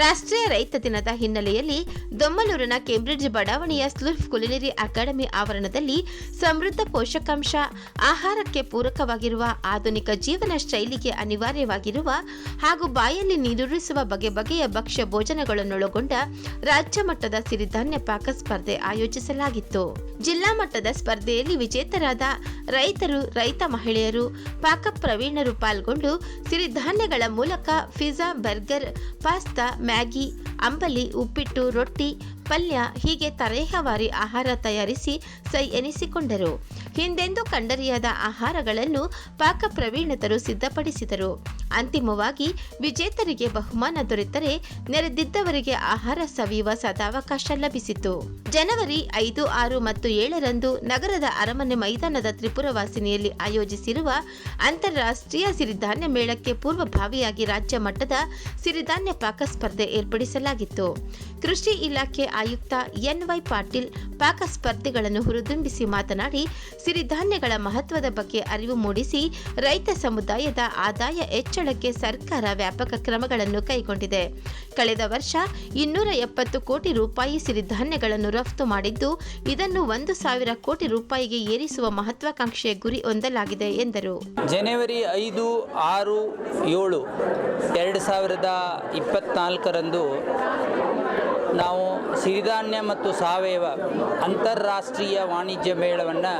ರಾಷ್ಟ್ರೀಯ ರೈತ ದಿನದ ಹಿನ್ನೆಲೆಯಲ್ಲಿ ದೊಮ್ಮಲೂರಿನ ಕೇಂಬ್ರಿಡ್ಜ್ ಬಡಾವಣೆಯ ಸ್ಲೂಫ್ ಕುಲಿನರಿ ಅಕಾಡೆಮಿ ಆವರಣದಲ್ಲಿ ಸಮೃದ್ಧ ಪೋಷಕಾಂಶ ಆಹಾರಕ್ಕೆ ಪೂರಕವಾಗಿರುವ ಆಧುನಿಕ ಜೀವನ ಶೈಲಿಗೆ ಅನಿವಾರ್ಯವಾಗಿರುವ ಹಾಗೂ ಬಾಯಲ್ಲಿ ನೀರುರಿಸುವ ಬಗೆ ಬಗೆಯ ಭಕ್ಷ್ಯ ಭೋಜನಗಳನ್ನೊಳಗೊಂಡ ರಾಜ್ಯ ಮಟ್ಟದ ಸಿರಿಧಾನ್ಯ ಪಾಕ ಸ್ಪರ್ಧೆ ಆಯೋಜಿಸಲಾಗಿತ್ತು. ಜಿಲ್ಲಾ ಮಟ್ಟದ ಸ್ಪರ್ಧೆಯಲ್ಲಿ ವಿಜೇತರಾದ ರೈತರು, ರೈತ ಮಹಿಳೆಯರು, ಪಾಕ ಪ್ರವೀಣರು ಪಾಲ್ಗೊಂಡು ಸಿರಿಧಾನ್ಯಗಳ ಮೂಲಕ ಪಿಜ್ಜಾ, ಬರ್ಗರ್, ಪಾಸ್ತಾ ಮ್ಯಾಗಿ ಅಂಬಲಿ ಉಪ್ಪಿಟ್ಟು ರೊಟ್ಟಿ ಪಲ್ಯ ಹೀಗೆ ತರೇಹವಾರಿ ಆಹಾರ ತಯಾರಿಸಿ ಸೈ ಎನಿಸಿಕೊಂಡರು. ಹಿಂದೆಂದೂ ಕಂಡರಿಯಾದ ಆಹಾರಗಳನ್ನು ಪಾಕ ಪ್ರವೀಣತರು ಸಿದ್ಧಪಡಿಸಿದರು. ಅಂತಿಮವಾಗಿ ವಿಜೇತರಿಗೆ ಬಹುಮಾನ ದೊರೆತರೆ ನೆರೆದಿದ್ದವರಿಗೆ ಆಹಾರ ಸವಿಯುವ ಸದಾವಕಾಶ ಲಭಿಸಿತು. ಜನವರಿ ಐದು, ಆರು ಮತ್ತು ಏಳರಂದು ನಗರದ ಅರಮನೆ ಮೈದಾನದ ತ್ರಿಪುರವಾಸಿನಿಯಲ್ಲಿ ಆಯೋಜಿಸಿರುವ ಅಂತಾರಾಷ್ಟ್ರೀಯ ಸಿರಿಧಾನ್ಯ ಮೇಳಕ್ಕೆ ಪೂರ್ವಭಾವಿಯಾಗಿ ರಾಜ್ಯ ಮಟ್ಟದ ಸಿರಿಧಾನ್ಯ ಪಾಕ ಸ್ಪರ್ಧೆ ಏರ್ಪಡಿಸಲಾಗಿತ್ತು. ಕೃಷಿ ಇಲಾಖೆ ಆಯುಕ್ತ ಎನ್ವೈ ಪಾಟೀಲ್ ಪಾಕ ಸ್ಪರ್ಧೆಗಳನ್ನು ಹುರಿದುಂಬಿಸಿ ಮಾತನಾಡಿ, ಸಿರಿಧಾನ್ಯಗಳ ಮಹತ್ವದ ಬಗ್ಗೆ ಅರಿವು ಮೂಡಿಸಿ ರೈತ ಸಮುದಾಯದ ಆದಾಯ ಹೆಚ್ಚಳಕ್ಕೆ ಸರ್ಕಾರ ವ್ಯಾಪಕ ಕ್ರಮಗಳನ್ನು ಕೈಗೊಂಡಿದೆ. ಕಳೆದ ವರ್ಷ ಇನ್ನೂರ ಎಪ್ಪತ್ತು ಕೋಟಿ ರೂಪಾಯಿ ಸಿರಿಧಾನ್ಯಗಳನ್ನು ರಫ್ತು ಮಾಡಿದ್ದು, ಇದನ್ನು ಒಂದು ಸಾವಿರ ಕೋಟಿ ರೂಪಾಯಿಗೆ ಏರಿಸುವ ಮಹತ್ವಾಕಾಂಕ್ಷೆಯ ಗುರಿ ಹೊಂದಲಾಗಿದೆ ಎಂದರು. ಜನವರಿ ಐದು, ಆರು, ಏಳು, ಎರಡು ಸಾವಿರದ ಇಪ್ಪತ್ತ್ನಾಲ್ಕರಂದು ನಾವು ಸಿರಿಧಾನ್ಯ ಮತ್ತು ಸಾವಯವ ಅಂತಾರಾಷ್ಟ್ರೀಯ ವಾಣಿಜ್ಯ ಮೇಳವನ್ನು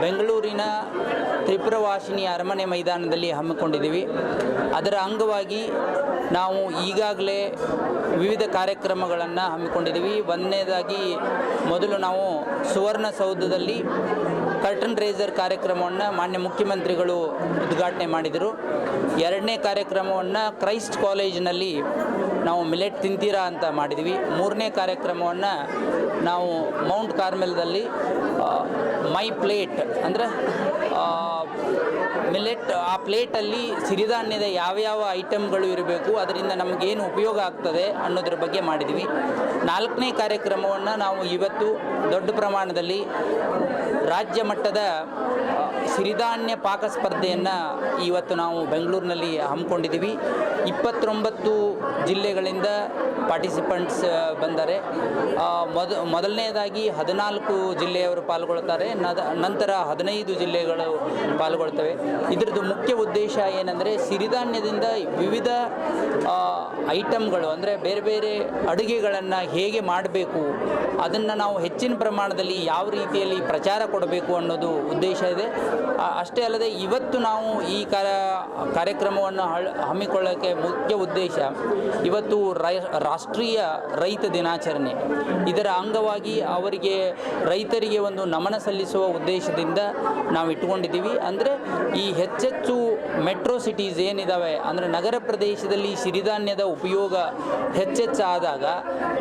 ಬೆಂಗಳೂರಿನ ತ್ರಿಪುರವಾಸಿನಿ ಅರಮನೆ ಮೈದಾನದಲ್ಲಿ ಹಮ್ಮಿಕೊಂಡಿದ್ದೀವಿ. ಅದರ ಅಂಗವಾಗಿ ನಾವು ಈಗಾಗಲೇ ವಿವಿಧ ಕಾರ್ಯಕ್ರಮಗಳನ್ನು ಹಮ್ಮಿಕೊಂಡಿದ್ದೀವಿ. ಒಂದನೇದಾಗಿ ಮೊದಲು ನಾವು ಸುವರ್ಣಸೌಧದಲ್ಲಿ ಕರ್ಟನ್ ರೇಸರ್ ಕಾರ್ಯಕ್ರಮವನ್ನು ಮಾನ್ಯ ಮುಖ್ಯಮಂತ್ರಿಗಳು ಉದ್ಘಾಟನೆ ಮಾಡಿದರು. ಎರಡನೇ ಕಾರ್ಯಕ್ರಮವನ್ನು ಕ್ರೈಸ್ಟ್ ಕಾಲೇಜಿನಲ್ಲಿ ನಾವು ಮಿಲೆಟ್ ತಿಂತೀರಾ ಅಂತ ಮಾಡಿದ್ವಿ. ಮೂರನೇ ಕಾರ್ಯಕ್ರಮವನ್ನು ನಾವು ಮೌಂಟ್ ಕಾರ್ಮೆಲ್ದಲ್ಲಿ ಮೈ ಪ್ಲೇಟ್ ಅಂದರೆ ಮಿಲೆಟ್, ಆ ಪ್ಲೇಟಲ್ಲಿ ಸಿರಿಧಾನ್ಯದ ಯಾವ್ಯಾವ ಐಟಮ್ಗಳು ಇರಬೇಕು, ಅದರಿಂದ ನಮಗೇನು ಉಪಯೋಗ ಆಗ್ತದೆ ಅನ್ನೋದ್ರ ಬಗ್ಗೆ ಮಾಡಿದ್ವಿ. ನಾಲ್ಕನೇ ಕಾರ್ಯಕ್ರಮವನ್ನು ನಾವು ಇವತ್ತು ದೊಡ್ಡ ಪ್ರಮಾಣದಲ್ಲಿ ರಾಜ್ಯ ಮಟ್ಟದ ಸಿರಿಧಾನ್ಯ ಪಾಕ ಸ್ಪರ್ಧೆಯನ್ನು ಇವತ್ತು ನಾವು ಬೆಂಗಳೂರಿನಲ್ಲಿ ಹಮ್ಮಿಕೊಂಡಿದ್ದೀವಿ. ಇಪ್ಪತ್ತೊಂಬತ್ತು ಜಿಲ್ಲೆಗಳಿಂದ ಪಾರ್ಟಿಸಿಪೆಂಟ್ಸ್ ಬಂದರೆ. ಮೊದ, ಮೊದಲನೇದಾಗಿ ಹದಿನಾಲ್ಕು ಜಿಲ್ಲೆಯವರು ಪಾಲ್ಗೊಳ್ತಾರೆ ನಂತರ ಹದಿನೈದು ಜಿಲ್ಲೆಗಳು ಪಾಲ್ಗೊಳ್ತವೆ ಇದರದ್ದು ಮುಖ್ಯ ಉದ್ದೇಶ ಏನಂದರೆ, ಸಿರಿಧಾನ್ಯದಿಂದ ವಿವಿಧ ಐಟಮ್ಗಳು ಅಂದರೆ ಬೇರೆ ಬೇರೆ ಅಡುಗೆಗಳನ್ನು ಹೇಗೆ ಮಾಡಬೇಕು, ಅದನ್ನು ನಾವು ಹೆಚ್ಚಿನ ಪ್ರಮಾಣದಲ್ಲಿ ಯಾವ ರೀತಿಯಲ್ಲಿ ಪ್ರಚಾರ ಕೊಡಬೇಕು ಅನ್ನೋದು ಉದ್ದೇಶ ಇದೆ. ಅಷ್ಟೇ ಅಲ್ಲದೆ ಇವತ್ತು ನಾವು ಈ ಕಾರ, ಕಾರ್ಯಕ್ರಮವನ್ನು ಹಮ್ಮಿಕೊಳ್ಳೋಕ್ಕೆ ಮುಖ್ಯ ಉದ್ದೇಶ ಇವತ್ತು ರಾಷ್ಟ್ರೀಯ ರೈತ ದಿನಾಚರಣೆ. ಇದರ ಅಂಗವಾಗಿ ಅವರಿಗೆ ರೈತರಿಗೆ ಒಂದು ನಮನ ಸಲ್ಲಿಸುವ ಉದ್ದೇಶದಿಂದ ನಾವು ಇಟ್ಕೊಂಡಿದ್ದೀವಿ ಅಂದರೆ ಈ ಹೆಚ್ಚೆಚ್ಚು ಮೆಟ್ರೋ ಸಿಟೀಸ್ ಏನಿದ್ದಾವೆ ಅಂದರೆ ನಗರ ಪ್ರದೇಶದಲ್ಲಿ ಸಿರಿಧಾನ್ಯದ ಉಪಯೋಗ ಹೆಚ್ಚೆಚ್ಚಾದಾಗ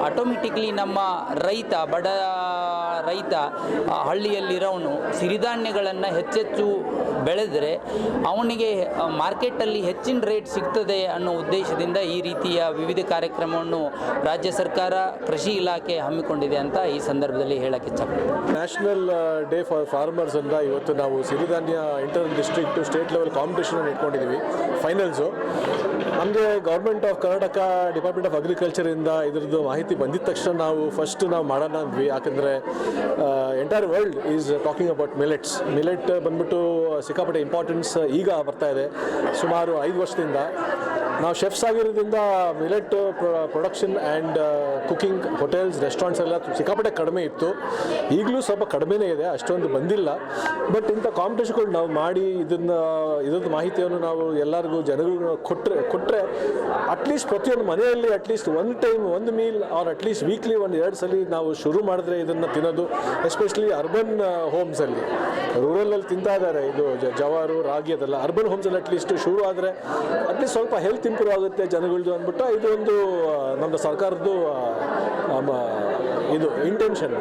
ಆಟೋಮೆಟಿಕ್ಲಿ ನಮ್ಮ ರೈತ, ಬಡ ರೈತ ಹಳ್ಳಿಯಲ್ಲಿರೋನು ಸಿರಿಧಾನ್ಯಗಳನ್ನು ಹೆಚ್ಚೆಚ್ಚು ಬೆಳೆದರೆ ಅವನಿಗೆ ಮಾರ್ಕೆಟಲ್ಲಿ ಹೆಚ್ಚಿನ ರೇಟ್ ಸಿಗ್ತದೆ ಅನ್ನೋ ಉದ್ದೇಶದಿಂದ ಈ ರೀತಿಯ ವಿವಿಧ ಕಾರ್ಯಕ್ರಮವನ್ನು ರಾಜ್ಯ ಸರ್ಕಾರ, ಕೃಷಿ ಇಲಾಖೆ ಹಮ್ಮಿಕೊಂಡಿದೆ ಅಂತ ಈ ಸಂದರ್ಭದಲ್ಲಿ ಹೇಳಕ್ಕೆ ಇಚ್ಛಪಡ್ತೀನಿ. ನ್ಯಾಷನಲ್ ಡೇ ಫಾರ್ ಫಾರ್ಮರ್ಸ್ ಅಂತ ಇವತ್ತು ನಾವು ಸಿರಿಧಾನ್ಯ inter district state level competition ಇಟ್ಕೊಂಡಿದ್ದೀವಿ ಫೈನಲ್ಸು ನಮಗೆ government of Karnataka department of ಅಗ್ರಿಕಲ್ಚರಿಂದ ಇದ್ರದ್ದು ಮಾಹಿತಿ ಬಂದಿದ ತಕ್ಷಣ ನಾವು ಫಸ್ಟ್ ನಾವು ಮಾಡೋಣ ಅಂದ್ವಿ. ಯಾಕಂದರೆ entire world is talking about millets millet ಬಂದ್ಬಿಟ್ಟು ಸಿಕ್ಕಾಪಟ್ಟೆ ಇಂಪಾರ್ಟೆನ್ಸ್ ಈಗ ಬರ್ತಾ ಇದೆ. ಸುಮಾರು ಐದು ವರ್ಷದಿಂದ. ನಾವು ಶೆಫ್ಸ್ ಆಗಿರೋದ್ರಿಂದ millet production and cooking hotels restaurants ಎಲ್ಲ ಸಿಕ್ಕಾಪಟ್ಟೆ ಕಡಿಮೆ ಇತ್ತು. ಈಗಲೂ ಸ್ವಲ್ಪ ಕಡಿಮೆನೇ ಇದೆ, ಅಷ್ಟೊಂದು ಬಂದಿಲ್ಲ. ಬಟ್ ಇಂಥ ಕಾಂಪಿಟೇಷನ್ಗಳು ನಾವು ಮಾಡಿ, ಇದನ್ನು ಇದ್ರದ್ದು ಮಾಹಿತಿಯನ್ನು ನಾವು ಎಲ್ಲರಿಗೂ, ಜನಗಳಿಗೂ ಕೊಟ್ಟರೆ ಕೊಟ್ಟರೆ ಅಟ್ಲೀಸ್ಟ್ ಪ್ರತಿಯೊಂದು ಮನೆಯಲ್ಲಿ ಅಟ್ಲೀಸ್ಟ್ ಒಂದು ಟೈಮ್ ಒಂದು ಮೀಲ್ ಆರ್ ಅಟ್ಲೀಸ್ಟ್ ವೀಕ್ಲಿ ಒಂದು ಎರಡು ಸಲ ನಾವು ಶುರು ಮಾಡಿದ್ರೆ ಇದನ್ನು ತಿನ್ನೋದು ಎಸ್ಪೆಷಲಿ ಅರ್ಬನ್ ಹೋಮ್ಸಲ್ಲಿ ರೂರಲಲ್ಲಿ ತಿಂತಾ ಇದ್ದಾರೆ, ಇದು ಜವಾರು, ರಾಗಿ ಅದೆಲ್ಲ. ಅರ್ಬನ್ ಹೋಮ್ಸಲ್ಲಿ ಅಟ್ಲೀಸ್ಟ್ ಶುರು ಆದರೆ ಅಟ್ಲೀಸ್ಟ್ ಸ್ವಲ್ಪ ಹೆಲ್ತ್ ಇಂಪ್ರೂವ್ ಆಗುತ್ತೆ ಜನಗಳದ್ದು ಅಂದ್ಬಿಟ್ಟು ಇದು ಒಂದು ನಮ್ಮ ಸರ್ಕಾರದ್ದು ಇದು ಇಂಟೆನ್ಷನ್